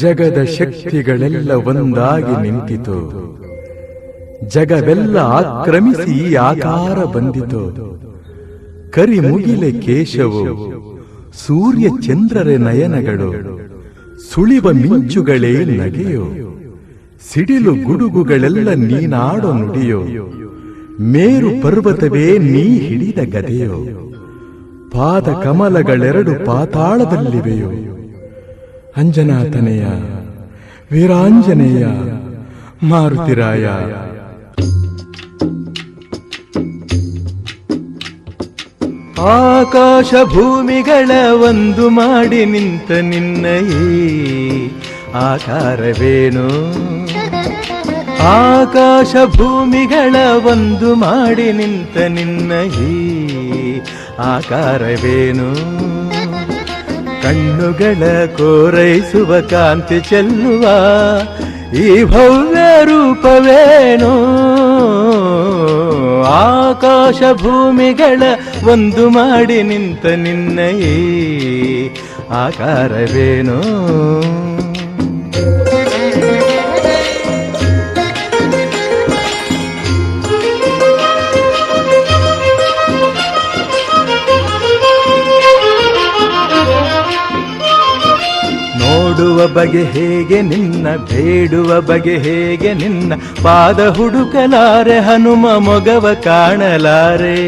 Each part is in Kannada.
ಜಗದ ಶಕ್ತಿಗಳೆಲ್ಲ ಒಂದಾಗಿ ನಿಂತಿತು. ಜಗವೆಲ್ಲ ಆಕ್ರಮಿಸಿ ಆಕಾರ ಬಂದಿತು. ಕರಿ ಮುಗಿಲೆ ಕೇಶವು, ಸೂರ್ಯ ಚಂದ್ರರ ನಯನಗಳು, ಸುಳಿವ ಮಿಂಚುಗಳೇ ನಗೆಯೋ, ಸಿಡಿಲು ಗುಡುಗುಗಳೆಲ್ಲ ನೀನಾಡೋ ನುಡಿಯೋ, ಮೇರು ಪರ್ವತವೇ ನೀ ಹಿಡಿದ ಗದೆಯೋ ಪಾದ ಕಮಲಗಳೆರಡು ಪಾತಾಳದಲ್ಲಿವೆಯೋ. ಅಂಜನಾತನೆಯ, ವೀರಾಂಜನೇಯ, ಮಾರುತಿರಾಯ. ಆಕಾಶ ಭೂಮಿಗಳ ಒಂದು ಮಾಡಿ ನಿಂತ ನಿನ್ನೈ ಈ ಆಕಾರವೇನು? ಆಕಾಶ ಭೂಮಿಗಳ ಒಂದು ಮಾಡಿ ನಿಂತ ನಿನ್ನ ಈ ಆಕಾರವೇನು? ಕಣ್ಣುಗಳ ಕೋರೈಸುವ ಕಾಂತಿ ಚೆಲ್ಲುವ ಈ ಭವ್ಯ ರೂಪವೇನು? ಆಕಾಶ ಭೂಮಿಗಳ ಒಂದು ಮಾಡಿ ನಿಂತ ನಿನ್ನ ಈ ಆಕಾರವೇನು? ನೋಡುವ ಬಗೆ ಹೇಗೆ ನಿನ್ನ ಬೇಡುವ ಬಗೆ ಹೇಗೆ ನಿನ್ನ ಪಾದ ಹುಡುಕಲಾರೆ ಹನುಮ ಮೊಗವ ಕಾಣಲಾರೆ.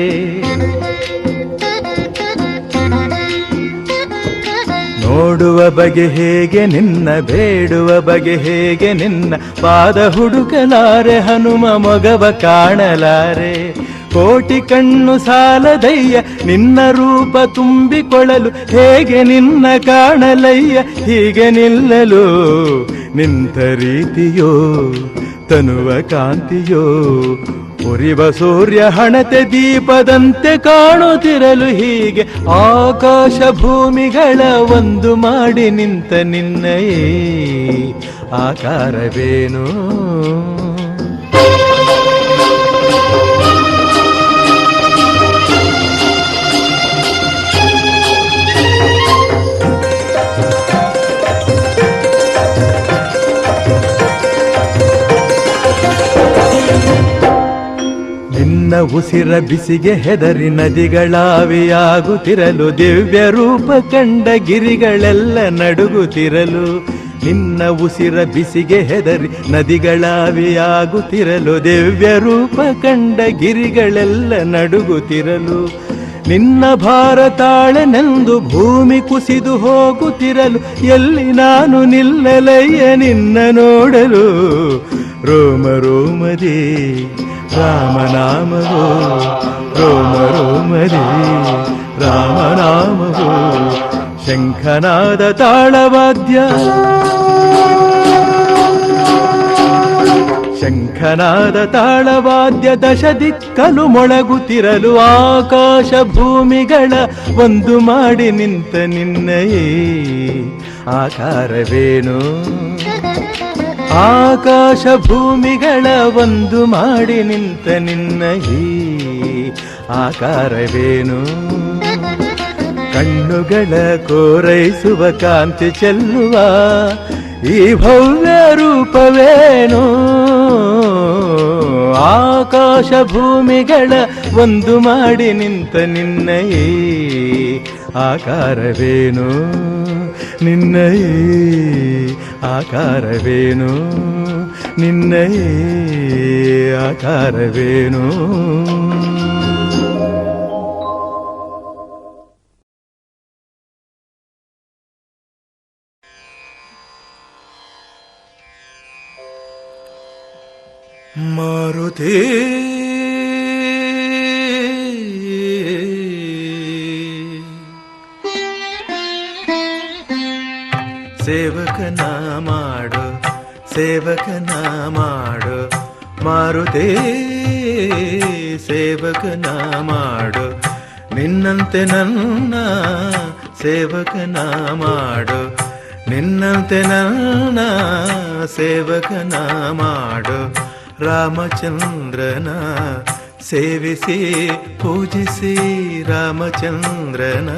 ಬಗೆ ಹೇಗೆ ನಿನ್ನ, ಬೇಡುವ ಬಗೆ ಹೇಗೆ ನಿನ್ನ, ಪಾದ ಹುಡುಕಲಾರೆ, ಹನುಮ ಮೊಗವ ಕಾಣಲಾರೆ. ಕೋಟಿ ಕಣ್ಣು ಸಾಲದಯ್ಯ, ನಿನ್ನ ರೂಪ ತುಂಬಿಕೊಳ್ಳಲು ಹೇಗೆ ನಿನ್ನ ಕಾಣಲಯ್ಯ, ಹೀಗೆ ನಿಲ್ಲಲು ನಿಂತ ರೀತಿಯೋ, ತನುವ ಕಾಂತಿಯೋ ಉರಿವ ಸೂರ್ಯ ಹಣತೆ ದೀಪದಂತೆ ಕಾಣುತ್ತಿರಲು ಹೀಗೆ ಆಕಾಶ ಭೂಮಿಗಳ ಒಂದು ಮಾಡಿ ನಿಂತ ನಿನ್ನಯೇ ಆಕಾರವೇನು? ಉಸಿರ ಬಿಸಿಗೆ ಹೆದರಿ ನದಿಗಳಾವಿಯಾಗುತ್ತಿರಲು ದಿವ್ಯ ರೂಪ ಕಂಡ ಗಿರಿಗಳೆಲ್ಲ ನಡುಗುತ್ತಿರಲು. ನಿನ್ನ ಉಸಿರ ಬಿಸಿಗೆ ಹೆದರಿ ನದಿಗಳಾವಿಯಾಗುತ್ತಿರಲು ದಿವ್ಯ ರೂಪ ಕಂಡ ಗಿರಿಗಳೆಲ್ಲ ನಡುಗುತ್ತಿರಲು. ನಿನ್ನ ಭಾರತಾಳನೆಂದು ಭೂಮಿ ಕುಸಿದು ಹೋಗುತ್ತಿರಲು. ಎಲ್ಲಿ ನಾನು ನಿಲ್ಲಲಯ್ಯ ನಿನ್ನ ನೋಡಲು. ರೋಮ ರೋಮದಿ ರಾಮನಾಮವೋ, ರೋಮ ರೋಮರಿ, ರಾಮನಾಮವೋ, ಶಂಖನಾದ ತಾಳವಾದ್ಯ. ಶಂಖನಾದ ತಾಳವಾದ್ಯ ದಶ ದಿಕ್ಕಲು ಮೊಳಗುತ್ತಿರಲು ಆಕಾಶ ಭೂಮಿಗಳ ಒಂದು ಮಾಡಿ ನಿಂತ ನಿನ್ನಯೇ. ಆಕಾರವೇನು? ಆಕಾಶ ಭೂಮಿಗಳ ಒಂದು ಮಾಡಿ ನಿಂತ ನಿನ್ನ ಈ ಆಕಾರವೇನು? ಕಣ್ಣುಗಳ ಕೋರೈಸುವ ಕಾಂತಿ ಚೆಲ್ಲುವ ಈ ಭವ್ಯ ರೂಪವೇನು? ಆಕಾಶ ಭೂಮಿಗಳ ಒಂದು ಮಾಡಿ ನಿಂತ ನಿನ್ನ ಈ ಆಕಾರವೇನು? ನಿನ್ನ ಈ ಆಕಾರವೇನು? ನಿನ್ನ ಈ ಆಕಾರವೇನು? ಮಾರುತಿ ಸೇವಕನ ಮಾಡು ಸೇವಕನ ಮಾಡು ಮಾರುತಿ ಸೇವಕನ ಮಾಡು ನಿನ್ನಂತೆ ನನ್ನ ಸೇವಕನ ಮಾಡು ನಿನ್ನಂತೆ ನನ್ನ ಸೇವಕನ ಮಾಡು ರಾಮಚಂದ್ರನ ಸೇವಿಸಿ ಪೂಜಿಸಿ ರಾಮಚಂದ್ರನ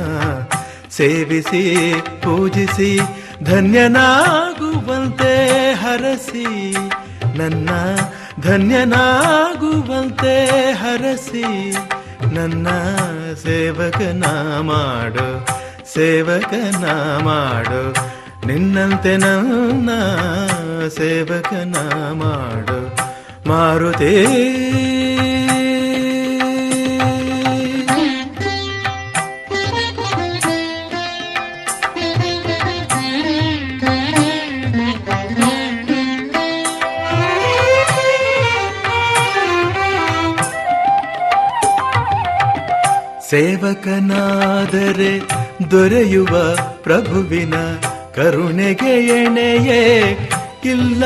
ಸೇವಿಸಿ ಪೂಜಿಸಿ ಧನ್ಯನಾಗುವಂತೆ ಹರಸಿ, ನನ್ನ ಧನ್ಯನಾಗುವಂತೆ ಹರಸಿ, ನನ್ನ ಸೇವಕನ ಮಾಡು ಸೇವಕನ ಮಾಡು, ನಿನ್ನಂತೆ ನನ್ನ ಸೇವಕನ ಮಾಡು, ಮಾರುತೇ ಸೇವಕನಾದರೆ ದೊರೆಯುವ ಪ್ರಭುವಿನ ಕರುಣೆಗೆ ಎಣೆಯೇ ಇಲ್ಲ.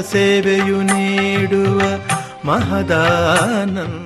ಸೇವೆಯು ನೀಡುವ ಮಹದಾನಂದ